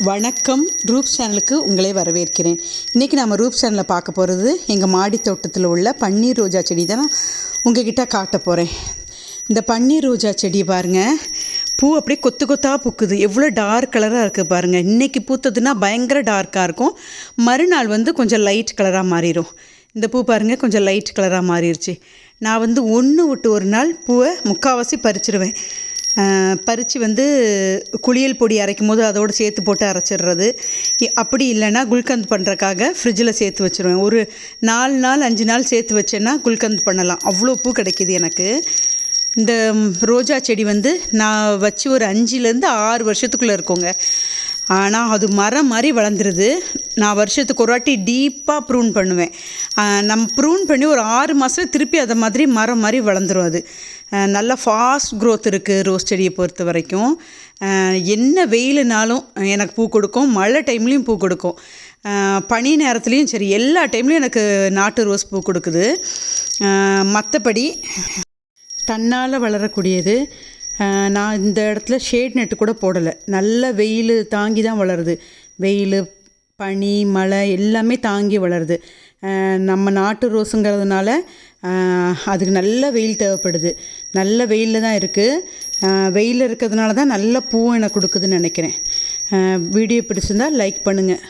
வணக்கம். ரூப் சேனலுக்கு உங்களை வரவேற்கிறேன். இன்றைக்கி நம்ம ரூப் சேனலில் பார்க்க போகிறது எங்கள் மாடி தோட்டத்தில் உள்ள பன்னீர் ரோஜா செடி தான் உங்ககிட்ட காட்ட போகிறேன் இந்த பன்னீர் ரோஜா செடி பாருங்கள் பூ அப்படியே கொத்து கொத்தாக பூக்குது. எவ்வளோ டார்க் கலராக இருக்குது பாருங்கள் இன்றைக்கி பூத்ததுன்னா பயங்கர டார்க்காக இருக்கும். மறுநாள் வந்து கொஞ்சம் லைட் கலராக மாறிடும் இந்த பூ பாருங்கள் கொஞ்சம் லைட் கலராக மாறிடுச்சு நான் வந்து ஒன்று விட்டு ஒரு நாள் பூவை முக்கால்வாசி பறிச்சிடுவேன் பறித்து வந்து குளியல் பொடி அரைக்கும் போது அதோடு சேர்த்து போட்டு அரைச்சிடுறது. இ- அப்படி இல்லைன்னா குல்கந்த் பண்ணுறக்காக ஃப்ரிட்ஜில் சேர்த்து வச்சுருவேன். ஒரு நாலு நாள் அஞ்சு நாள் சேர்த்து வச்சேன்னா குல்கந்த் பண்ணலாம். அவ்வளோ பூ கிடைக்கிது எனக்கு. இந்த ரோஜா செடி வந்து நான் வச்சு ஒரு அஞ்சுலேருந்து ஆறு வருஷத்துக்குள்ளே இருக்கோங்க. ஆனால் அது மரம் மாதிரி வளர்ந்துருது. நான் வருஷத்துக்கு ஒரு வாட்டி டீப்பாக ப்ரூன் பண்ணுவேன். நம்ம ப்ரூன் பண்ணி ஒரு ஆறு மாதத்தில் திருப்பி அதை மாதிரி மரம் மாதிரி வளர்ந்துரும் அது. நல்லா நல்ல ஃபாஸ்ட் க்ரோத் இருக்குது ரோஸ் செடியை பொறுத்த வரைக்கும். என்ன வெயிலுனாலும் எனக்கு பூ கொடுக்கும் மழை டைம்லேயும் பூ கொடுக்கும். பனி நேரத்துலேயும் சரி எல்லா டைம்லேயும் எனக்கு நாட்டு ரோஸ் பூ கொடுக்குது. மற்றபடி தன்னால் வளரக்கூடியது. நான் இந்த இடத்துல ஷேட் நெட்டு கூட போடலை. நல்ல வெயில் தாங்கி தான் வளருது. வெயில் பனி மழை எல்லாமே தாங்கி வளருது. நம்ம நாட்டு ரோஸுங்கிறதுனால அதுக்கு நல்ல வெயில் தேவைப்படுது. நல்ல வெயிலில் தான் இருக்குது வெயிலில் இருக்கிறதுனால தான் நல்ல பூவும் எனக்கு கொடுக்குதுன்னு நினைக்கிறேன். வீடியோ பிடிச்சிருந்தா லைக் பண்ணுங்கள்